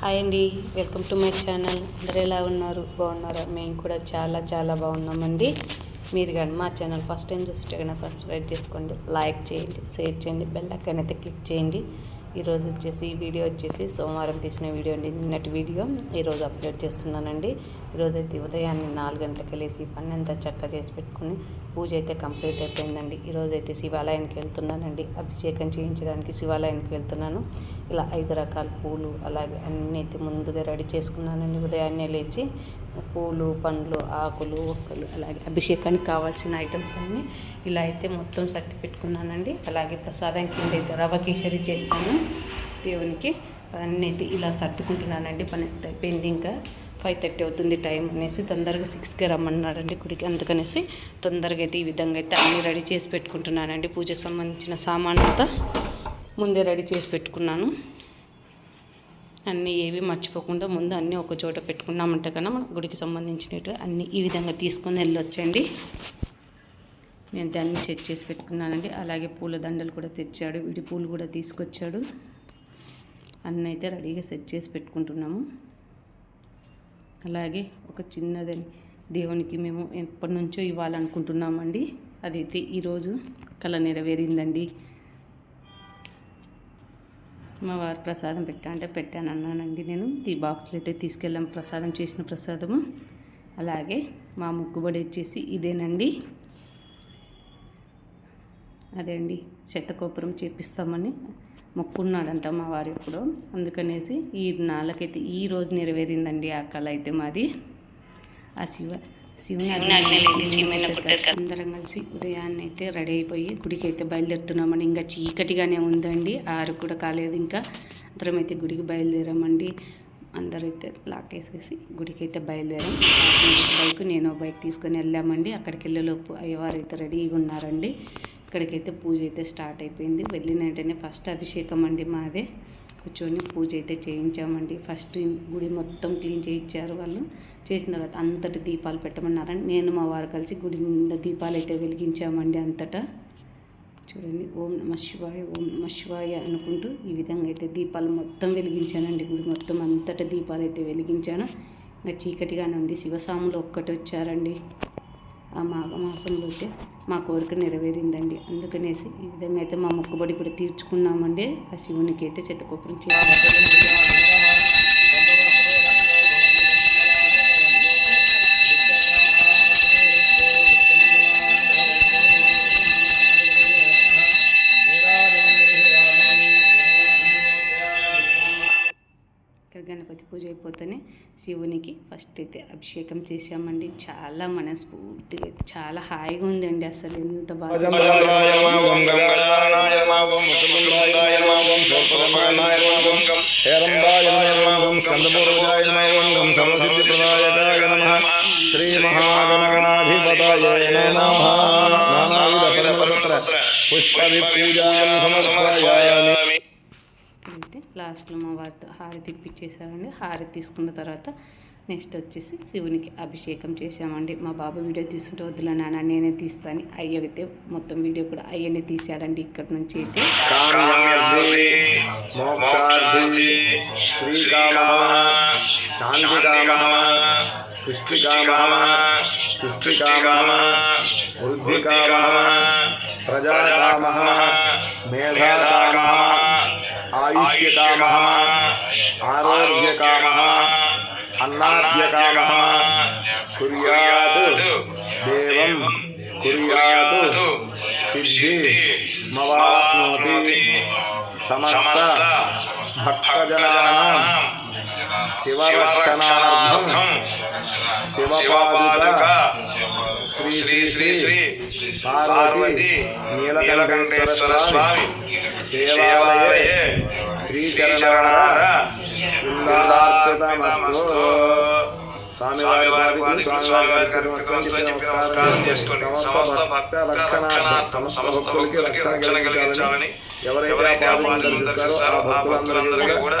Hi అండి welcome to my channel. అందరూ ఎలా ఉన్నారు? బాగున్నారా? మేము కూడా చాలా చాలా బాగున్నామండి. మీరు కానీ మా ఛానల్ ఫస్ట్ టైం చూస్తే సబ్స్క్రైబ్ చేసుకోండి లైక్ చేయండి షేర్ చేయండి బెల్ ఐకాన్ అయితే క్లిక్ చేయండి. ఈరోజు వచ్చేసి వీడియో వచ్చేసి సోమవారం తీసిన వీడియో అండి. నిన్నటి వీడియో ఈరోజు అప్లోడ్ చేస్తున్నానండి. ఈరోజైతే ఉదయాన్నే నాలుగు గంటలకు వెళ్ళేసి పని అంతా చక్క చేసి పెట్టుకుని పూజ అయితే కంప్లీట్ అయిపోయిందండి. ఈరోజైతే శివాలయానికి వెళ్తున్నానండి. అభిషేకం చేయించడానికి శివాలయానికి వెళ్తున్నాను. ఇలా ఐదు రకాల పూలు అలాగే అన్నీ అయితే ముందుగా రెడీ చేసుకున్నానండి. ఉదయాన్నే లేచి పూలు పండ్లు ఆకులు ఒక్కలు అలాగే అభిషేకానికి కావాల్సిన ఐటమ్స్ అన్నీ ఇలా అయితే మొత్తం సర్ది పెట్టుకున్నానండి. అలాగే ప్రసాదం కింద అయితే రవ కేసరి చేశాను. దేవునికి అన్నీ అయితే ఇలా సర్దుకుంటున్నానండి. పని అయితే అయిపోయింది ఇంకా. ఫైవ్ థర్టీ అవుతుంది టైం అనేసి తొందరగా సిక్స్కి రమ్మన్నాడండి గుడికి. అందుకనేసి తొందరగా అయితే ఈ విధంగా అయితే అన్నీ రెడీ చేసి పెట్టుకుంటున్నానండి. పూజకు సంబంధించిన సామాన్ అంతా ముందే రెడీ చేసి పెట్టుకున్నాను. అన్నీ ఏవి మర్చిపోకుండా ముందు అన్నీ ఒక చోట పెట్టుకున్నామంటే కన్నా మన గుడికి సంబంధించినట్టు అన్నీ ఈ విధంగా తీసుకొని వెళ్ళొచ్చండి. నేను దాన్ని సెట్ చేసి పెట్టుకున్నానండి. అలాగే పూల దండలు కూడా తెచ్చాడు. వీటి పూలు కూడా తీసుకొచ్చాడు. అన్నీ అయితే రెడీగా సెట్ చేసి పెట్టుకుంటున్నాము. అలాగే ఒక చిన్నది దేవునికి మేము ఎప్పటి నుంచో ఇవ్వాలనుకుంటున్నామండి. అదైతే ఈరోజు కళ నెరవేరిందండి. మా వారు ప్రసాదం పెట్టా అంటే పెట్టాను అన్నానండి నేను. ఈ బాక్స్లో అయితే తీసుకెళ్ళాం ప్రసాదం చేసిన ప్రసాదము. అలాగే మా ముగ్గుబడి వచ్చేసి ఇదేనండి. అదే అండి శతకోపురం చేపిస్తామని మొక్కున్నాడంట మా వారు ఎప్పుడో. అందుకనేసి ఈ నాళ్ళకైతే ఈ రోజు నెరవేరిందండి ఆ కళ అయితే మాది. ఆ శివ శివుని అందరం కలిసి ఉదయాన్నే అయితే రెడీ అయిపోయి గుడికి అయితే బయలుదేరుతున్నామండి. ఇంకా చీకటిగానే ఉందండి ఆరు కూడా కాలేదు ఇంకా. అందరం అయితే గుడికి బయలుదేరామండి. అందరైతే లాక్ వేసేసి గుడికి అయితే బయలుదేరాం. బైక్ నేను బైక్ తీసుకొని వెళ్ళామండి. అక్కడికి వెళ్ళేలోపు అయ్యవారు అయితే రెడీగా ఉన్నారండి. ఇక్కడికైతే పూజ అయితే స్టార్ట్ అయిపోయింది. వెళ్ళిన వెంటనే ఫస్ట్ అభిషేకం అండి మాదే. కూర్చొని పూజ అయితే చేయించామండి. ఫస్ట్ గుడి మొత్తం క్లీన్ చేయించారు వాళ్ళు. చేసిన తర్వాత అంతటి దీపాలు పెట్టమన్నారని నేను మా వారు కలిసి గుడి నిండా దీపాలు అయితే వెలిగించామండి అంతటా. చూడండి ఓం నమ శివాయ ఓం నమ శివాయ అనుకుంటూ ఈ విధంగా అయితే దీపాలు మొత్తం వెలిగించానండి. గుడి మొత్తం అంతటా దీపాలు అయితే వెలిగించాను. ఇంకా చీకటిగానే ఉంది శివస్వాములు ఒక్కటి వచ్చారండి. మాఘ మాసంలో అయితే మా కోరిక నెరవేరిందండి. అందుకనేసి ఈ విధంగా అయితే మా మొక్కుబడి కూడా తీర్చుకున్నామండి. ఆ శివునికి అయితే చెత్తకొప్పరం చేయాలి శివునికి ఫస్ట్ అయితే అభిషేకం చేసామండి చాలా మనస్ఫూర్తిగా అయితే చాలా హాయిగా ఉందండి అసలు ఎంత బాగా. భజంత్రాయ మాగం గంగానాయ మాగం ముకుందాయ మాగం సోపరమానాయ మాగం హేరంబాయ మాగం స్కందపూర్వజాయ మాగం సమసిద్ధిప్రదాయకాయ నమః శ్రీ మహాగణగణాధిపతయ నమః. నానావిధ పరపత్ర పుష్పవి పూజాం సమర్పయామి. అయితే లాస్ట్లో మా వారితో హారతి ఇప్పించేసామండి హారతి తీసుకున్న తర్వాత నెక్స్ట్ వచ్చేసి శివునికి అభిషేకం చేసామండి మా బాబు వీడియో తీసుకుంటే వద్దులే నాన్న నేనే తీస్తాను అయ్యగితే మొత్తం వీడియో కూడా అయ్యనే తీసాడండి ఇక్కడ నుంచి అయితే. కామ్యార్థి మోక్షార్థి आयुष्य काम आरोग्य काम अन्नाद्य काम कुरियात देवम सिद्धि मवाप्नोति। समस्त भक्तजनानां శివరక్షణార్థం శివపాదుక శ్రీ శ్రీ శ్రీ పార్వతి నీలకంఠేశ్వర స్వామి దేవాలయే శ్రీచరణార బృందార్పితమస్తు స్వామివారి వారికి స్వామివారి నమస్కారం చేసుకోండి సమస్త భక్త రక్షణార్థం సమస్త భక్తులకి రక్షణ కలిగించాలని ఎవరైతే ఆ దర్శిస్తారో ఆ భక్తులందరికీ కూడా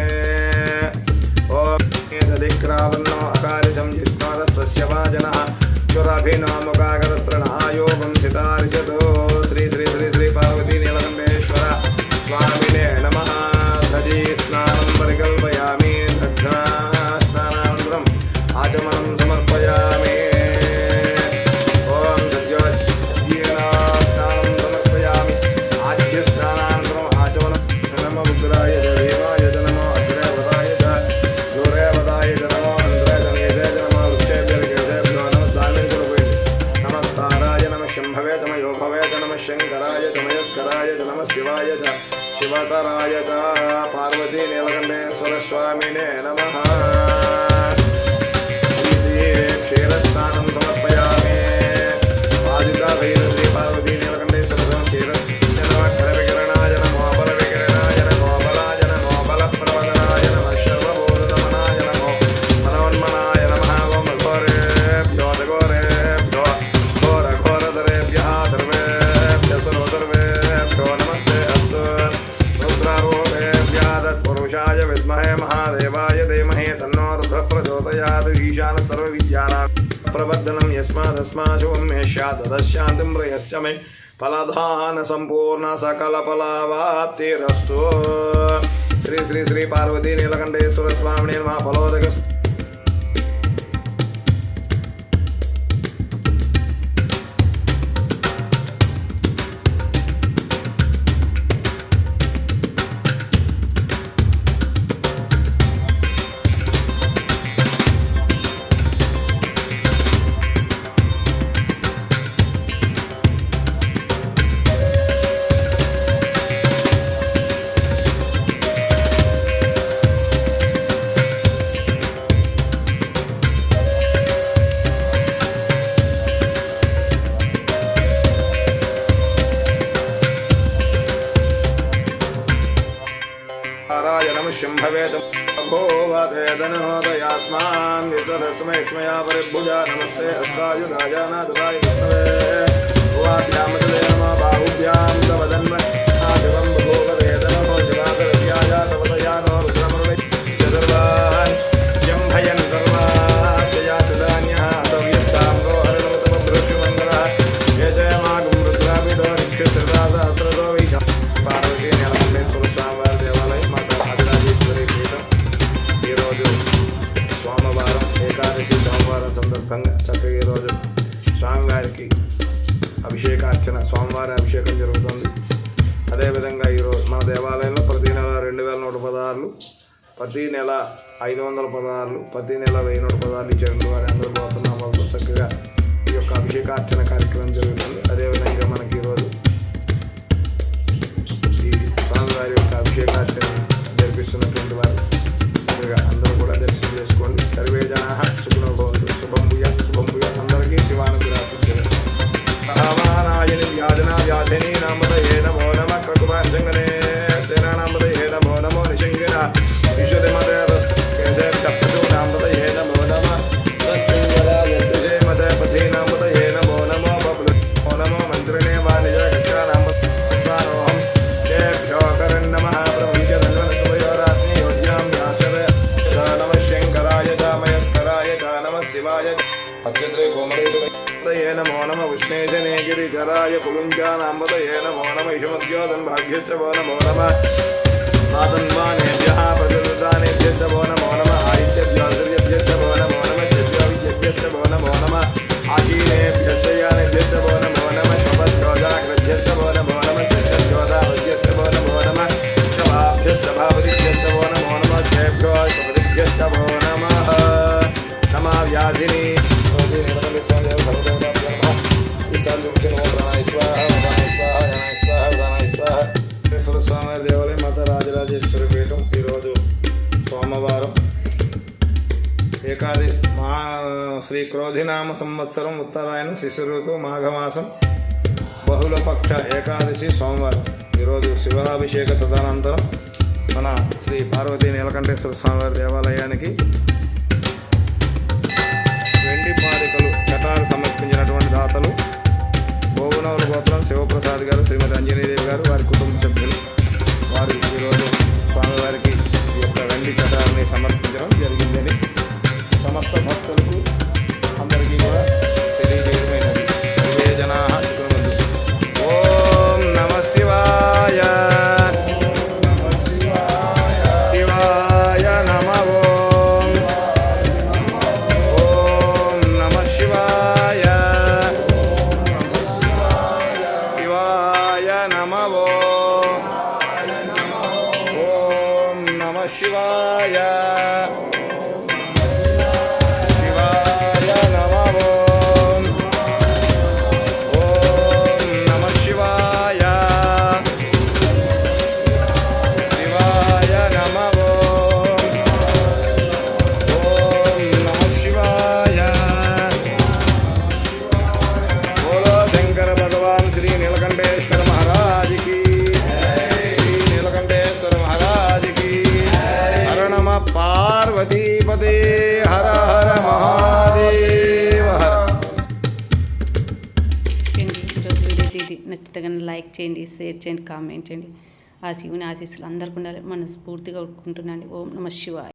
दिक्रावन्नो अकारि संयुक्तारस्वस्य वाजनः चुरभिनामुकाकरत्रणः यो वंशितार्जतो సూర్याय विद्महे महादेवाय धीमहे तन्नो रुद्रः प्रचोदयात् ईशानः सर्वविद्यानां प्रवर्धनं यस्मादस्माशुभं यस्या तदशान्तिं प्रयश्च मे फलधानसम्पूर्णसकलफलावाप्तिरस्तु श्री श्री श्री पार्वती नीलकण्ठेश्वरस्वामिने मा फलोदकस्तु भुजा नमस्ते हस्तायुधाय नादाय नमस्तवे भुवाभ्यां नमः बाहुभ्यां तवदन्मये ఐదు వందల పదహారు పది నెల వెయ్యి నూట పదహారులు ఇచ్చారు. వారి అందరూ పోతున్నామలతో చక్కగా ఈ యొక్క అభిషేకార్చన కార్యక్రమం జరుగుతుంది. అదేవిధంగా మనకి ఈరోజు ఈ స్వామివారి యొక్క అభిషేకార్చన జరిపిస్తున్నటువంటి अद्यत्रे कोमलये नमो नम विष्णेजने गिरिधराय पुलुञ्जानाम्बतये नमो नम इषुमद्योदन्भाग्यश्चवो नमो नमः मातन्वानेभ्यः प्रचलितानेभ्यश्च वो नमो। పీఠం ఈరోజు సోమవారం. ఏకాది మా శ్రీ క్రోధినామ సంవత్సరం ఉత్తరాయణం శిశు ఋతు మాఘమాసం బహుళపక్ష ఏకాదశి సోమవారం. ఈరోజు శివాభిషేక తదనంతరం మన శ్రీ పార్వతీ నీలకంఠేశ్వర స్వామివారి దేవాలయానికి వెండి పాలిక చేయండి షేర్ చేయండి కామెంట్ చేయండి. ఆ శివుని ఆశీస్సులు అందరికీ ఉండాలి. మనస్ఫూర్తిగా కొట్టుకుంటున్నాను ఓం నమ శివాయ.